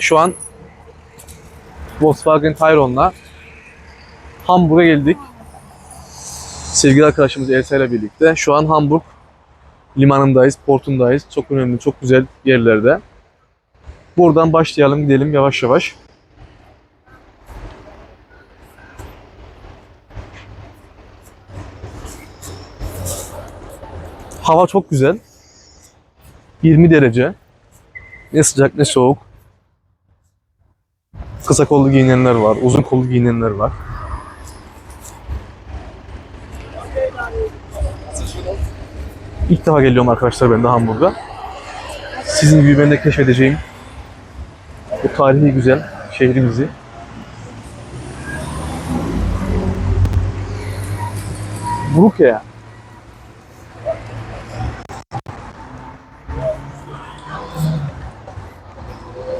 Şu an Volkswagen Tayron'la Hamburg'a geldik. Sevgili arkadaşımız Elsa ile birlikte. Şu an Hamburg limanındayız, portundayız. Çok önemli, çok güzel yerlerde. Buradan başlayalım, gidelim yavaş yavaş. Hava çok güzel. 20 derece. Ne sıcak ne soğuk. Kısa kollu giyinenler var, uzun kollu giyinenler var. İlk defa geliyorum arkadaşlar ben de Hamburg'a. Sizin gibi ben de keşfedeceğim bu tarihi güzel şehrimizi. Brugge.